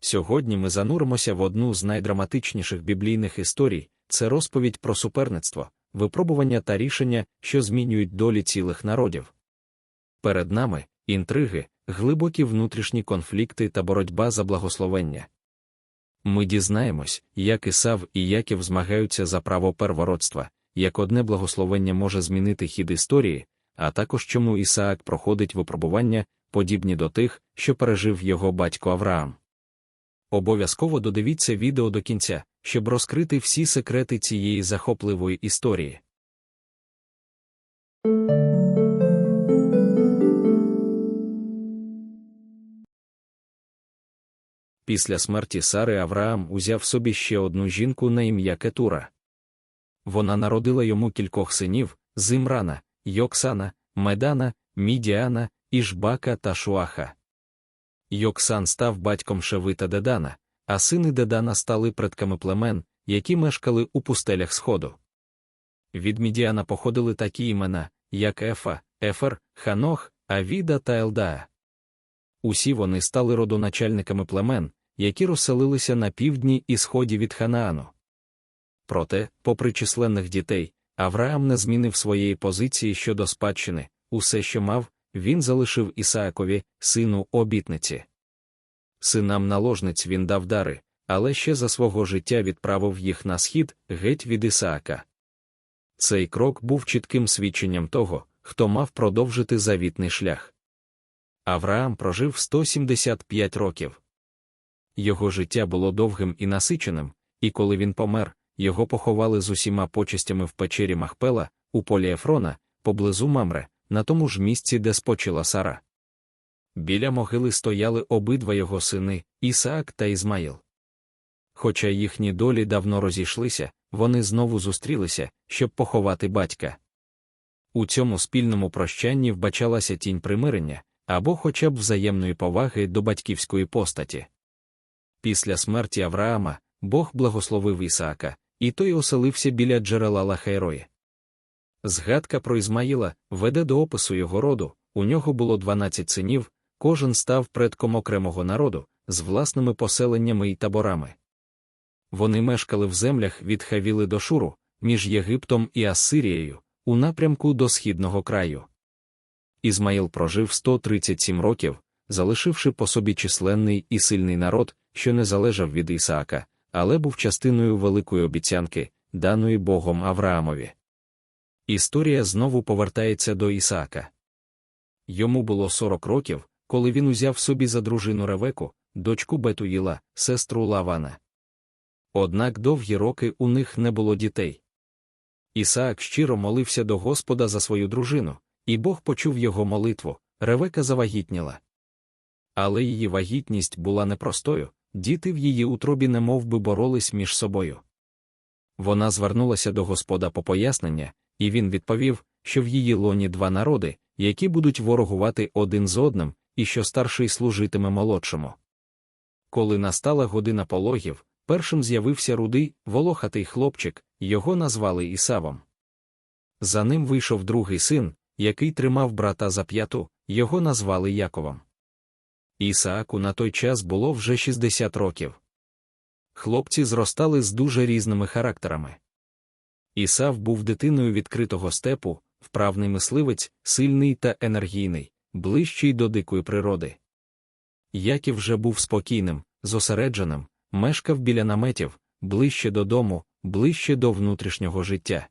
Сьогодні ми зануримося в одну з найдраматичніших біблійних історій це розповідь про суперництво, випробування та рішення, що змінюють долі цілих народів. Перед нами інтриги, глибокі внутрішні конфлікти та боротьба за благословення. Ми дізнаємось, як Ісав і Яків змагаються за право первородства, як одне благословення може змінити хід історії, а також чому Ісаак проходить випробування, подібні до тих, що пережив його батько Авраам. Обов'язково додивіться відео до кінця, щоб розкрити всі секрети цієї захопливої історії. Після смерті Сари Авраам узяв собі ще одну жінку на ім'я Кетура. Вона народила йому кількох синів Зимрана, Йоксана, Медана, Мідіана, Ішбака та Шуаха. Йоксан став батьком Шеви та Дедана, а сини Дедана стали предками племен, які мешкали у пустелях Сходу. Від Мідіана походили такі імена, як Ефа, Ефер, Ханох, Авіда та Елдаа. Усі вони стали родоначальниками племен, які розселилися на півдні і сході від Ханаану. Проте, попри численних дітей, Авраам не змінив своєї позиції щодо спадщини, усе, що мав, він залишив Ісаакові, сину обітниці. Синам наложниць він дав дари, але ще за свого життя відправив їх на схід геть від Ісаака. Цей крок був чітким свідченням того, хто мав продовжити завітний шлях. Авраам прожив 175 років. Його життя було довгим і насиченим, і коли він помер, його поховали з усіма почестями в печері Махпела, у полі Ефрона, поблизу Мамре, на тому ж місці, де спочила Сара. Біля могили стояли обидва його сини, Ісаак та Ізмаїл. Хоча їхні долі давно розійшлися, вони знову зустрілися, щоб поховати батька. У цьому спільному прощанні вбачалася тінь примирення або хоча б взаємної поваги до батьківської постаті. Після смерті Авраама Бог благословив Ісаака, і той оселився біля джерела Лахайрої. Згадка про Ізмаїла веде до опису його роду, у нього було 12 синів, кожен став предком окремого народу, з власними поселеннями і таборами. Вони мешкали в землях від Хавіли до Шуру, між Єгиптом і Ассирією, у напрямку до східного краю. Ізмаїл прожив 137 років, залишивши по собі численний і сильний народ, що не залежав від Ісаака, але був частиною великої обіцянки, даної Богом Авраамові. Історія знову повертається до Ісаака. Йому було 40 років, коли він узяв собі за дружину Ревеку, дочку Бетуїла, сестру Лавана. Однак довгі роки у них не було дітей. Ісаак щиро молився до Господа за свою дружину, і Бог почув його молитву. Ревека завагітніла. Але її вагітність була непростою, діти в її утробі немов би боролись між собою. Вона звернулася до Господа по пояснення, і він відповів, що в її лоні два народи, які будуть ворогувати один з одним, і що старший служитиме молодшому. Коли настала година пологів, першим з'явився рудий, волохатий хлопчик, його назвали Ісавом. За ним вийшов другий син, який тримав брата за п'яту, його назвали Яковом. Ісааку на той час було вже 60 років. Хлопці зростали з дуже різними характерами. Ісав був дитиною відкритого степу, вправний мисливець, сильний та енергійний, ближчий до дикої природи. Яків вже був спокійним, зосередженим, мешкав біля наметів, ближче додому, ближче до внутрішнього життя.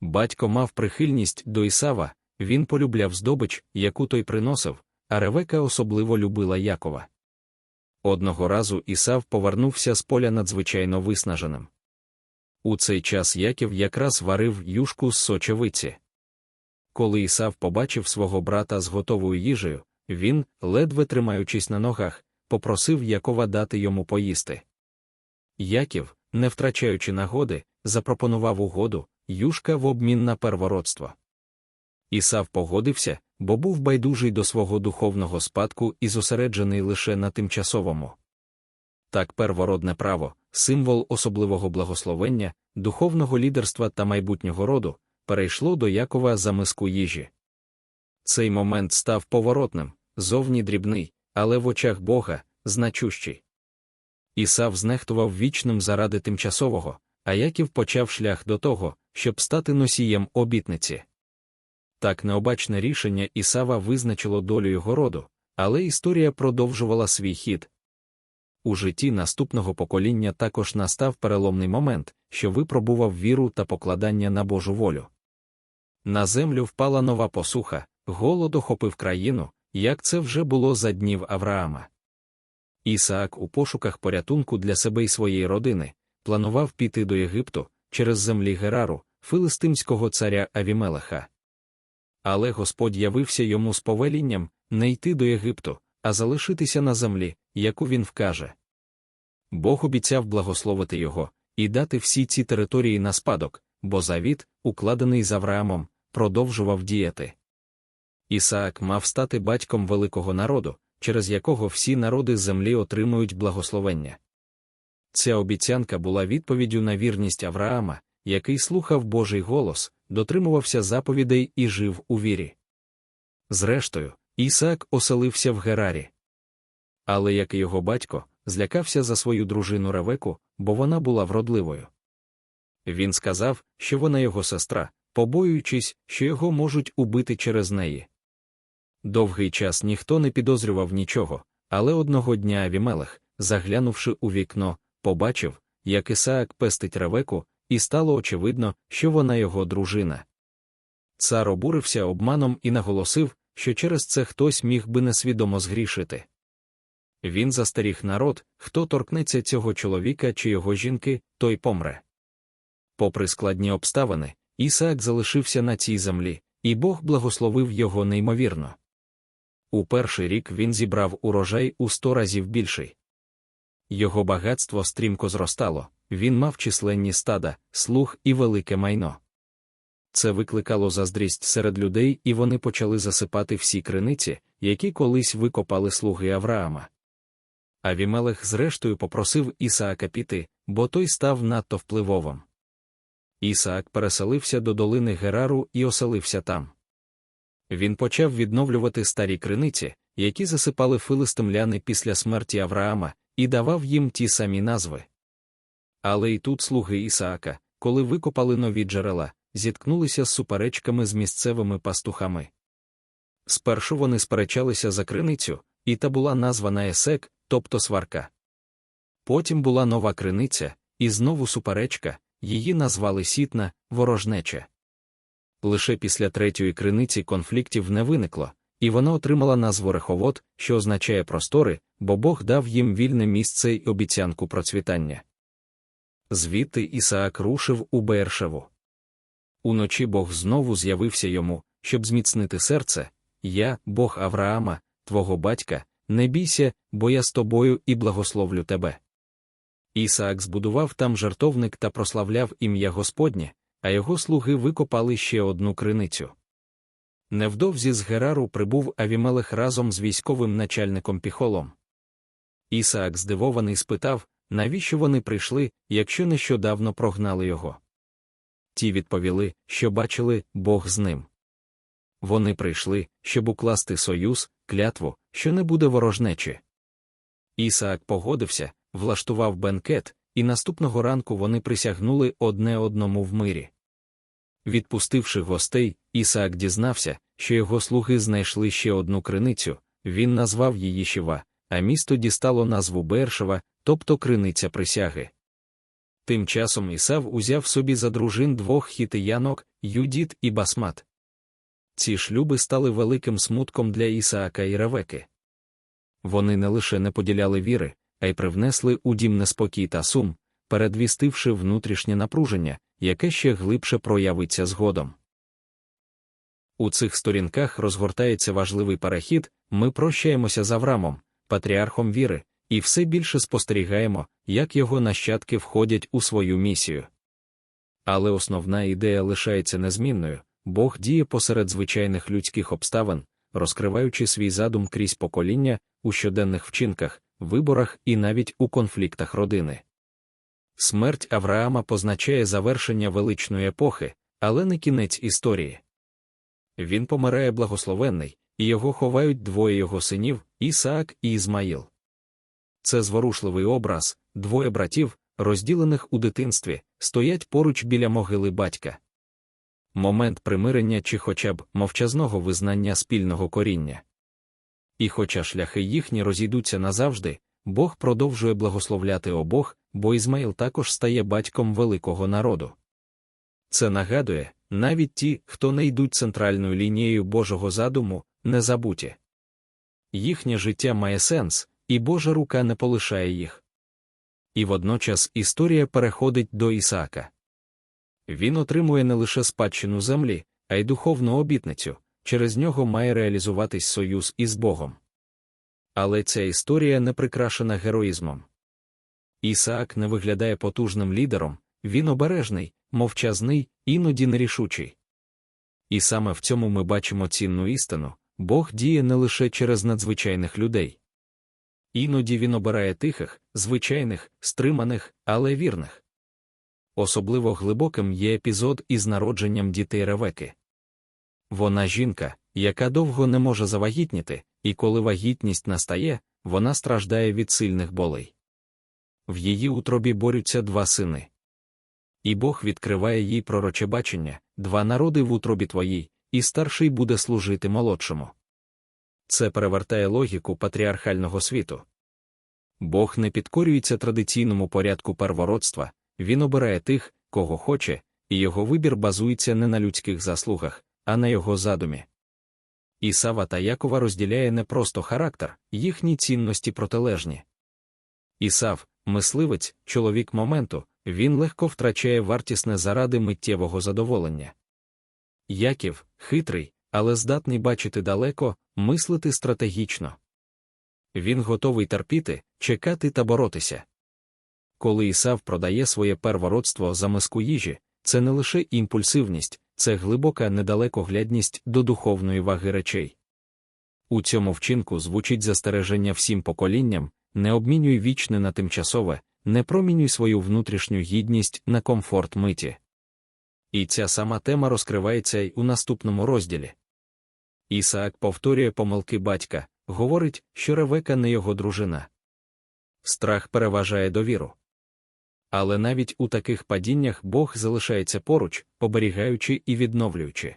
Батько мав прихильність до Ісава, він полюбляв здобич, яку той приносив, а Ревека особливо любила Якова. Одного разу Ісав повернувся з поля надзвичайно виснаженим. У цей час Яків якраз варив юшку з сочевиці. Коли Ісав побачив свого брата з готовою їжею, він, ледве тримаючись на ногах, попросив Якова дати йому поїсти. Яків, не втрачаючи нагоди, запропонував угоду юшка в обмін на первородство. Ісав погодився, бо був байдужий до свого духовного спадку і зосереджений лише на тимчасовому. Так первородне право, символ особливого благословення, духовного лідерства та майбутнього роду, перейшло до Якова за миску їжі. Цей момент став поворотним, зовні дрібний, але в очах Бога значущий. Ісав знехтував вічним заради тимчасового, а Яків почав шлях до того, щоб стати носієм обітниці. Так необачне рішення Ісава визначило долю його роду, але історія продовжувала свій хід. У житті наступного покоління також настав переломний момент, що випробував віру та покладання на Божу волю. На землю впала нова посуха, голод охопив країну, як це вже було за днів Авраама. Ісаак у пошуках порятунку для себе і своєї родини планував піти до Єгипту через землі Герару, филистимського царя Авімелеха. Але Господь явився йому з повелінням не йти до Єгипту, а залишитися на землі, яку він вкаже. Бог обіцяв благословити його і дати всі ці території на спадок, бо завіт, укладений з Авраамом, продовжував діяти. Ісаак мав стати батьком великого народу, через якого всі народи землі отримують благословення. Ця обіцянка була відповіддю на вірність Авраама, який слухав Божий голос, дотримувався заповідей і жив у вірі. Зрештою, Ісаак оселився в Герарі. Але як і його батько, злякався за свою дружину Ревеку, бо вона була вродливою. Він сказав, що вона його сестра, побоюючись, що його можуть убити через неї. Довгий час ніхто не підозрював нічого, але одного дня Авімелех, заглянувши у вікно, побачив, як Ісаак пестить Ревеку, і стало очевидно, що вона його дружина. Цар обурився обманом і наголосив, що через це хтось міг би несвідомо згрішити. Він застеріг народ, хто торкнеться цього чоловіка чи його жінки, той помре. Попри складні обставини, Ісаак залишився на цій землі, і Бог благословив його неймовірно. У перший рік він зібрав урожай у сто разів більший. Його багатство стрімко зростало, він мав численні стада, слуг і велике майно. Це викликало заздрість серед людей, і вони почали засипати всі криниці, які колись викопали слуги Авраама. Авімелех зрештою попросив Ісаака піти, бо той став надто впливовим. Ісаак переселився до долини Герару і оселився там. Він почав відновлювати старі криниці, які засипали филистимляни після смерті Авраама, і давав їм ті самі назви. Але і тут слуги Ісаака, коли викопали нові джерела, зіткнулися з суперечками з місцевими пастухами. Спершу вони сперечалися за криницю, і та була названа Есек, тобто сварка. Потім була нова криниця, і знову суперечка, її назвали сітна, ворожнеча. Лише після третьої криниці конфліктів не виникло, і вона отримала назву Реховод, що означає простори, бо Бог дав їм вільне місце й обіцянку процвітання. Звідти Ісаак рушив у Бершеву. Уночі Бог знову з'явився йому, щоб зміцнити серце Я, Бог Авраама, твого батька, не бійся, бо я з тобою і благословлю тебе. Ісаак збудував там жертовник та прославляв ім'я Господнє, а його слуги викопали ще одну криницю. Невдовзі з Герару прибув Авімелех разом з військовим начальником піхолом. Ісаак здивований спитав, навіщо вони прийшли, якщо нещодавно прогнали його. Ті відповіли, що бачили Бог з ним. Вони прийшли, щоб укласти союз, клятву, що не буде ворожнечі. Ісаак погодився, влаштував бенкет, і наступного ранку вони присягнули одне одному в мирі. Відпустивши гостей, Ісаак дізнався, що його слуги знайшли ще одну криницю, він назвав її Шіва, а місто дістало назву Бершева, тобто криниця присяги. Тим часом Ісав узяв собі за дружин двох хітиянок, Юдіт і Басмат. Ці шлюби стали великим смутком для Ісаака і Ревеки. Вони не лише не поділяли віри, а й привнесли у дім неспокій та сум, передвістивши внутрішнє напруження, яке ще глибше проявиться згодом. У цих сторінках розгортається важливий перехід, ми прощаємося з Аврамом, патріархом віри, і все більше спостерігаємо, як його нащадки входять у свою місію. Але основна ідея лишається незмінною Бог діє посеред звичайних людських обставин, розкриваючи свій задум крізь покоління у щоденних вчинках, виборах і навіть у конфліктах родини. Смерть Авраама позначає завершення величної епохи, але не кінець історії. Він помирає благословенний, і його ховають двоє його синів Ісаак і Ізмаїл. Це зворушливий образ, двоє братів, розділених у дитинстві, стоять поруч біля могили батька. Момент примирення чи хоча б мовчазного визнання спільного коріння. І хоча шляхи їхні розійдуться назавжди, Бог продовжує благословляти обох, бо Ізмаїл також стає батьком великого народу. Це нагадує, навіть ті, хто не йдуть центральною лінією Божого задуму, не забуті. Їхнє життя має сенс, і Божа рука не полишає їх. І водночас історія переходить до Ісаака. Він отримує не лише спадщину землі, а й духовну обітницю, через нього має реалізуватись союз із Богом. Але ця історія не прикрашена героїзмом. Ісаак не виглядає потужним лідером, він обережний, мовчазний, іноді нерішучий. І саме в цьому ми бачимо цінну істину Бог діє не лише через надзвичайних людей. Іноді він обирає тихих, звичайних, стриманих, але вірних. Особливо глибоким є епізод із народженням дітей Ревеки. Вона жінка, яка довго не може завагітніти, і коли вагітність настає, вона страждає від сильних болей. В її утробі борються два сини. І Бог відкриває їй пророче бачення два народи в утробі твоїй, і старший буде служити молодшому. Це перевертає логіку патріархального світу. Бог не підкорюється традиційному порядку первородства, він обирає тих, кого хоче, і його вибір базується не на людських заслугах, а на його задумі. Ісава та Якова розділяє не просто характер, їхні цінності протилежні. Ісав, мисливець, чоловік моменту, він легко втрачає вартісне заради миттєвого задоволення. Яків хитрий, але здатний бачити далеко, мислити стратегічно. Він готовий терпіти, чекати та боротися. Коли Ісав продає своє первородство за миску їжі, це не лише імпульсивність, це глибока недалекоглядність до духовної ваги речей. У цьому вчинку звучить застереження всім поколінням не обмінюй вічне на тимчасове, не промінюй свою внутрішню гідність на комфорт миті. І ця сама тема розкривається й у наступному розділі. Ісаак повторює помилки батька, говорить, що Ревека не його дружина. Страх переважає довіру. Але навіть у таких падіннях Бог залишається поруч, оберігаючи і відновлюючи.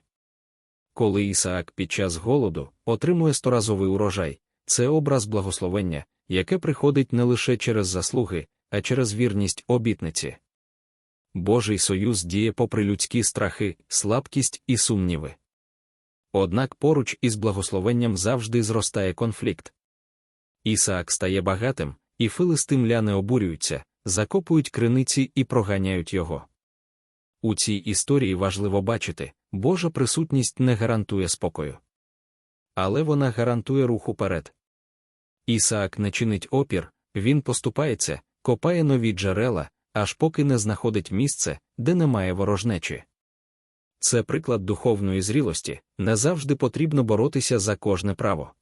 Коли Ісаак під час голоду отримує сторазовий урожай, це образ благословення, яке приходить не лише через заслуги, а через вірність обітниці. Божий союз діє попри людські страхи, слабкість і сумніви. Однак поруч із благословенням завжди зростає конфлікт. Ісаак стає багатим, і филистимляни обурюються, закопують криниці і проганяють його. У цій історії важливо бачити, Божа присутність не гарантує спокою. Але вона гарантує рух уперед. Ісаак не чинить опір, він поступається, копає нові джерела, аж поки не знаходить місце, де немає ворожнечі. Це приклад духовної зрілості, не завжди потрібно боротися за кожне право.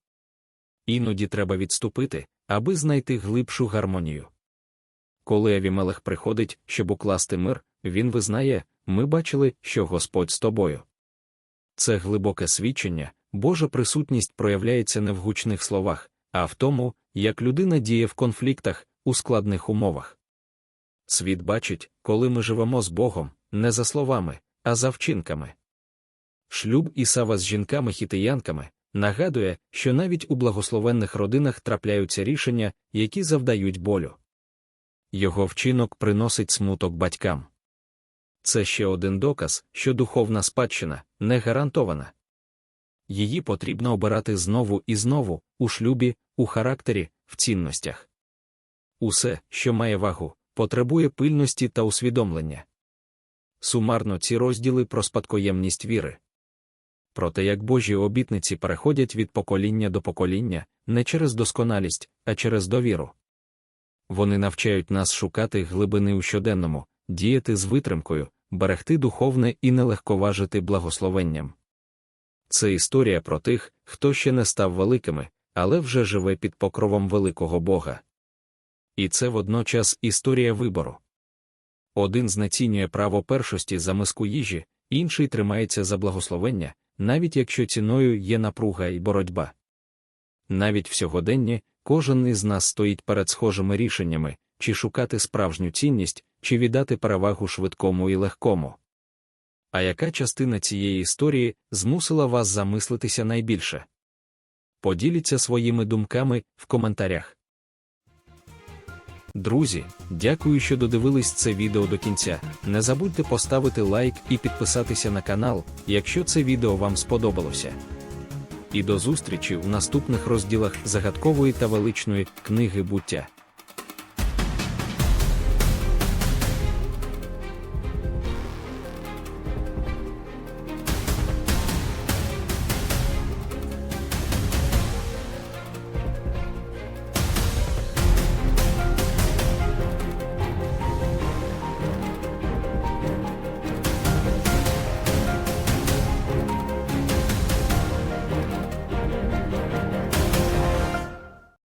Іноді треба відступити, аби знайти глибшу гармонію. Коли Авімелех приходить, щоб укласти мир, він визнає ми бачили, що Господь з тобою. Це глибоке свідчення, Божа присутність проявляється не в гучних словах, а в тому, як людина діє в конфліктах, у складних умовах. Світ бачить, коли ми живемо з Богом, не за словами, а за вчинками. Шлюб Ісава з жінками-хітиянками нагадує, що навіть у благословенних родинах трапляються рішення, які завдають болю. Його вчинок приносить смуток батькам. Це ще один доказ, що духовна спадщина не гарантована. Її потрібно обирати знову і знову, у шлюбі, у характері, в цінностях. Усе, що має вагу, потребує пильності та усвідомлення. Сумарно ці розділи про спадкоємність віри. Про те, як Божі обітниці переходять від покоління до покоління, не через досконалість, а через довіру. Вони навчають нас шукати глибини у щоденному, діяти з витримкою, берегти духовне і нелегковажити благословенням. Це історія про тих, хто ще не став великими, але вже живе під покровом великого Бога. І це водночас історія вибору. Один знецінює право першості за миску їжі, інший тримається за благословення, навіть якщо ціною є напруга і боротьба. Навіть в сьогоденні, кожен із нас стоїть перед схожими рішеннями, чи шукати справжню цінність, чи віддати перевагу швидкому і легкому. А яка частина цієї історії змусила вас замислитися найбільше? Поділіться своїми думками в коментарях. Друзі, дякую, що додивились це відео до кінця. Не забудьте поставити лайк і підписатися на канал, якщо це відео вам сподобалося. І до зустрічі в наступних розділах загадкової та величної книги буття.